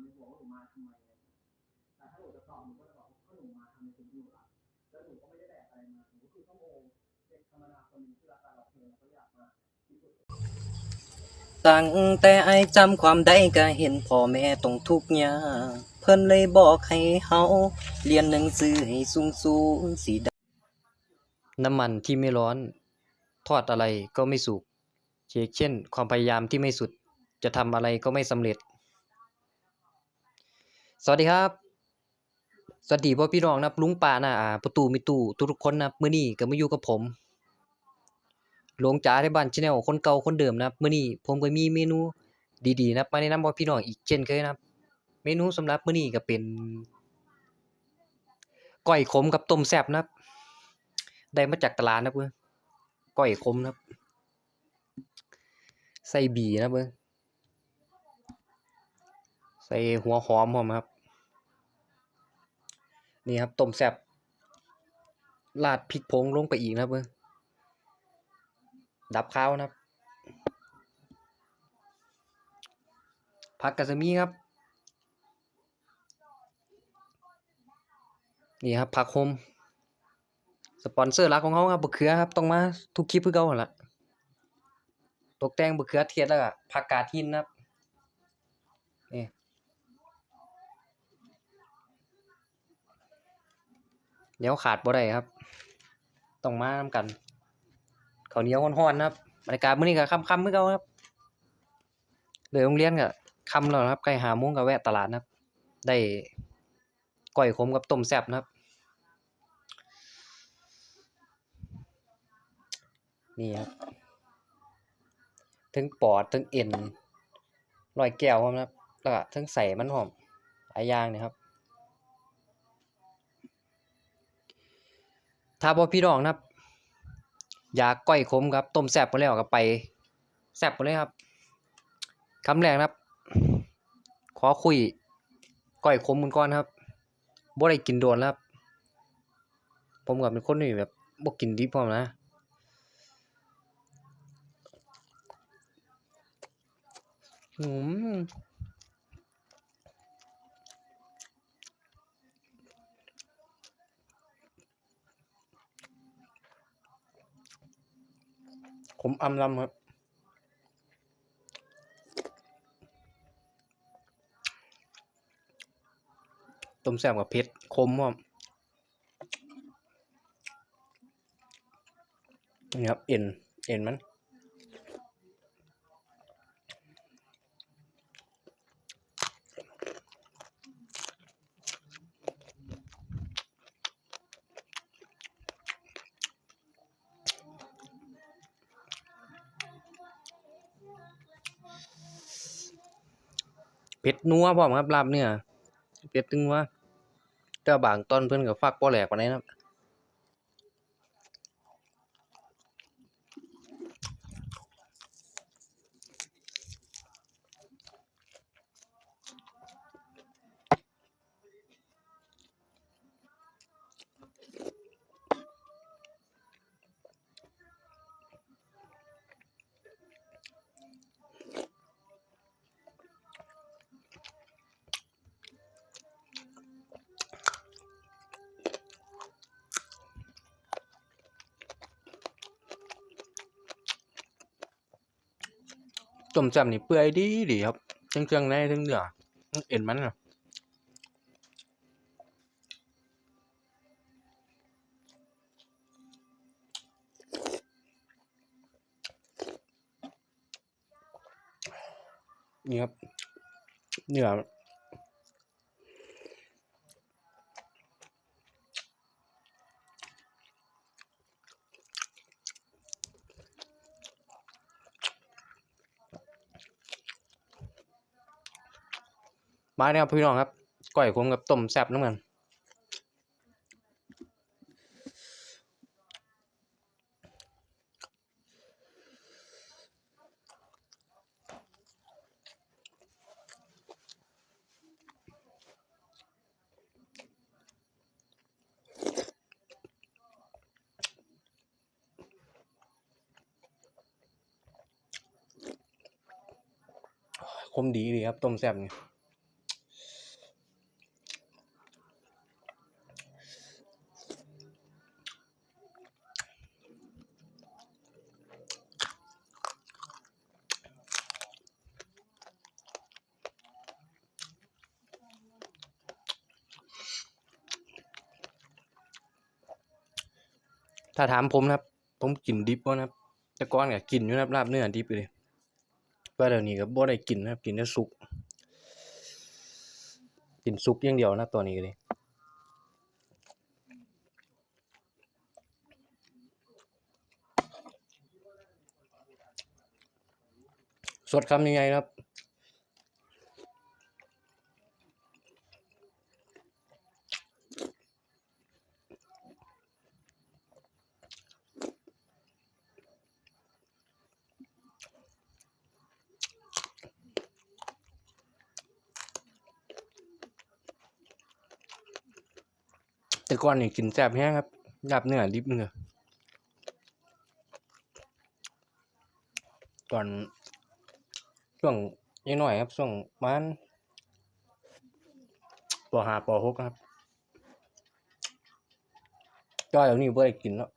ในหัวว่าหนูมาทำไมอะไรเงี้ยแต่ถ้าหนูจะตอบหนูก็จะบอกว่าก็หนูมาทำในสิ่งที่หนูรักแล้วหนูก็ไม่ได้แบกอะไรมาหนูก็คือส้มโอเด็กธรรมดาคนหนึ่งที่รักการร้องเพลงแล้วก็อยากมาพิสูจน์ตัวเองตั้งแต่ไอจำความได้ก็เห็นพ่อแม่ต้องทุกข์ยากเพิ่นเลยบอกให้เฮาเรียนหนังสือให้สูงสูงสีดำน้ำมันที่ไม่ร้อน ทอดอะไรก็ไม่สุกเช่นความพยายามที่ไม่สุด จะทำอะไรก็ไม่สำเร็จ สวัสดีครับ สวัสดีพ่อพี่น้องนะลุงป้าน้าอาประตูมิตู่ทุกคนนะมื้อนี้ก็มาอยู่กับผมหลวงจ๋าที่บ้านชาแนลคนเก่าคนเดิมนะมื้อนี้ผมก็มีเมนูดีๆนะมาแนะนำพ่อพี่น้องอีกเช่นเคยนะเมนูสำหรับมื้อนี้ก็เป็นก้อยขมกับต้มแซ่บนะได้มาจากตลาดนะเบิ่งก้อยขมนะใส่บีนะเบิ่งใส่หัวหอมพร้อมครับ นี่ครับต้มแซบราดพริกผงลงไปอีกนะครับเบิ่งดับข้าวนะครับผักกะสมีครับนี่ครับผักโฮมสปอนเซอร์หลักของเขาครับบะเขือครับต้องมาทุกคลิปเพื่อเก่าหั่นละตกแต่งบะเขือเทศแล้วก็ผักกาดหินนะครับ เดี๋ยวขาดบ่ได้ครับต้องมานำกันเขาเนี้ยวฮ้อนๆนะครับบรรยากาศมื้อนี้ก็ค่ำๆคือเก่าครับเลยโรงเรียนก็ค่ำแล้วครับใกล้5โมงก็แวะตลาดนะครับ ได้ก้อยขมกับต้มแซ่บนะครับ นี่ครับทั้งปอดทั้งเอ็นรอยแก้วนะครับแล้วก็ทั้งใส่มันหอมหลายอย่างนะครับ ถ้าบ่พี่น้องนะครับ อยากก้อยขมครับ ต้มแซ่บไปแล้วก็ไป แซ่บไปเลยครับคำแรกนะครับ ขอคุยก้อยขมกันก่อนครับบ่ได้กินโดนครับ ผมก็เป็นคนที่แบบบ่กินดิบพร้อมนะอืม ขมอำลำครับต้มแซ่บกับเผ็ดคมครับนี่ครับเอ็นเอ็นมัน เผ็ดนัวพร้อมครับลาบเนื้อเผ็ดตึงวะแต่บางตอนเพิ่นก็ฟักบ่แหลกปานใดนะครับ ต้มจำนี่เปื่อยดีดีครับทั้งเครื่องในทั้งเนื้อเอ็นมันน่ะนี่ครับเนื้อ มาเนี่ยครับพี่น้องครับก้อยขมกับต้มแซ่บน้ำมันคมดีดีครับต้มแซ่บเนี่ย ถ้าถามผมนะครับ ผมกินดิบบ่นะครับแต่ก่อนก็กินอยู่นะครับลาบเนื้อดิบเลยก็เดี๋ยวนี้ก็บ่ได้กินนะครับ กินแต่สุก กินสุกอย่างเดียวนะครับตอนนี้ก็เลยสดคำยังไงครับ แต่ก่อนนี่กินแซ่บแห้งครับลาบเนื้อดิบเนื้อก่อนช่วงยังหน่อยครับช่วงมันปห้าปอหกครับก็เดี๋ยวนี้บ่ได้กินแล้ว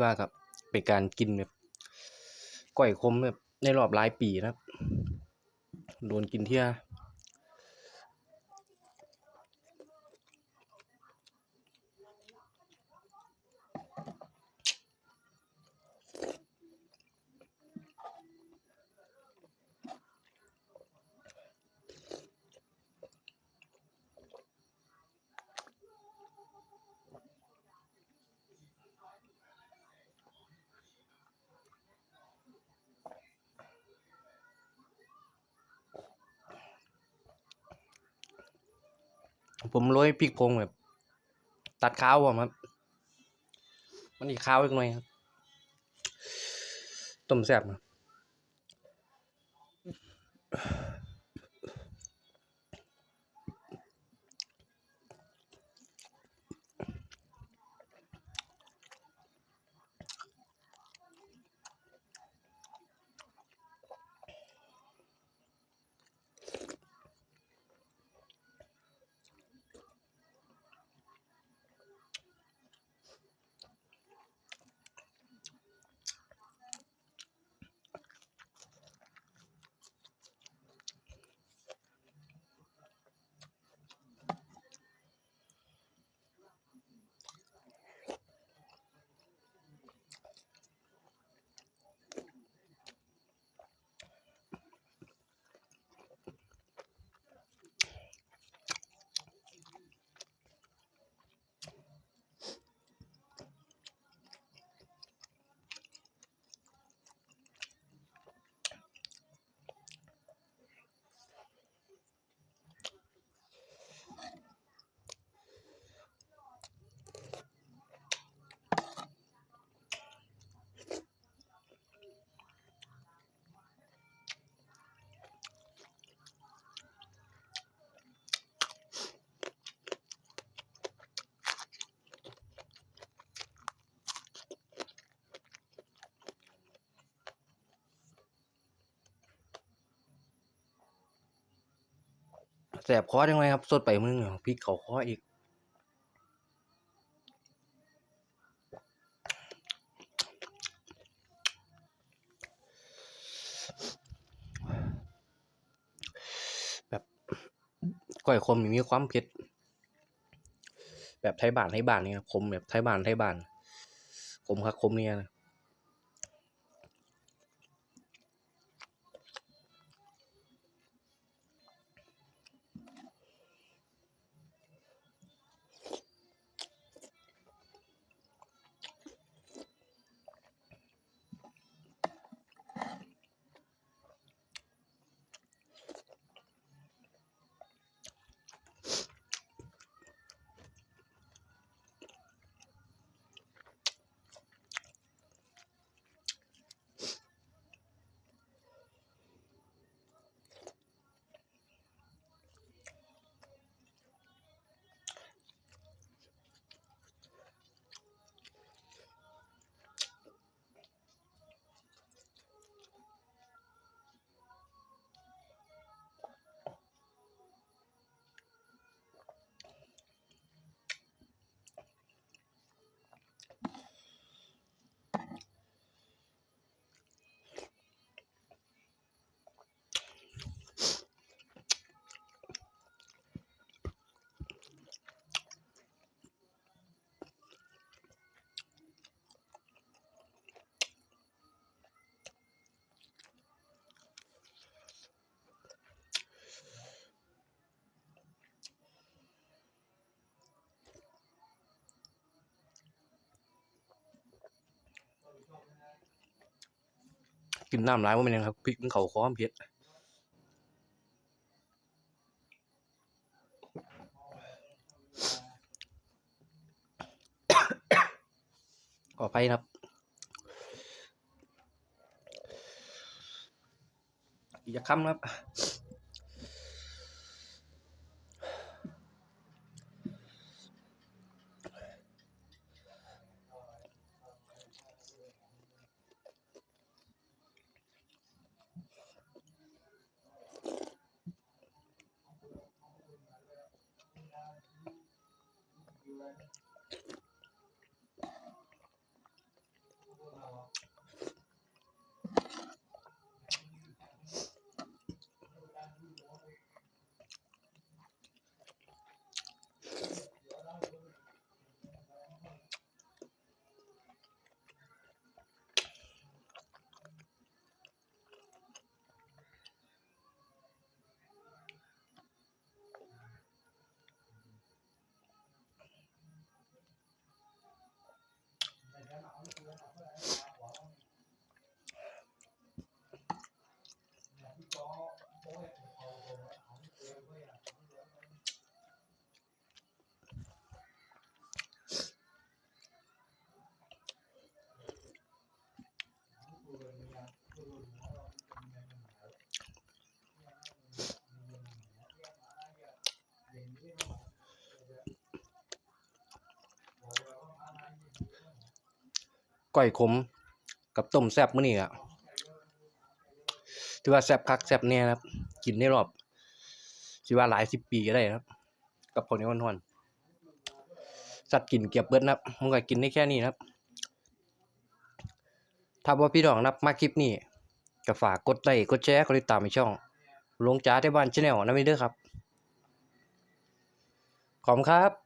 ว่าครับเป็นการกินแบบ ก่อยคมแบบในรอบหลายปีนะครับ โดนกินเที่ย ผมโรยพริกพงแบบ ตัดข้าวผมครับ มันอีกข้าวอีกหน่อยครับต้มแซ่บนะ แสบคอจังไงครับ สดไปมึงพริกเขาคออีกแบบก้อยคมมีความเผ็ดแบบไทยบ้านไทยบ้านนี่ครับคมแบบไทยบ้านไทยบ้านคมคักคมเนี่ยนะ กินน้ำร้ายว่ามันยังครับพริกมันเขาค้อมเผ็ดขออภัยครับอีกจะคำครับ Lord. ก้อยขมกับต้มแซ่บมื้อนี้อะถือว่าแซ่บคักแซ่บแน่ครับ กินได้รอบสิว่าหลายสิบปีก็ได้ครับ กับข้าวเหนียวร้อนสัตว์กินเก็บเบิดนะครับมันก็กินได้แค่นี้นะครับถ้าว่าพี่น้องนับมาคลิปนี้ก็ฝากกดไลค์กดแชร์กดติดตามในช่อง ลงจ้าที่บ้านชาแนลนะมิเด้อครับ ขอบคุณครับ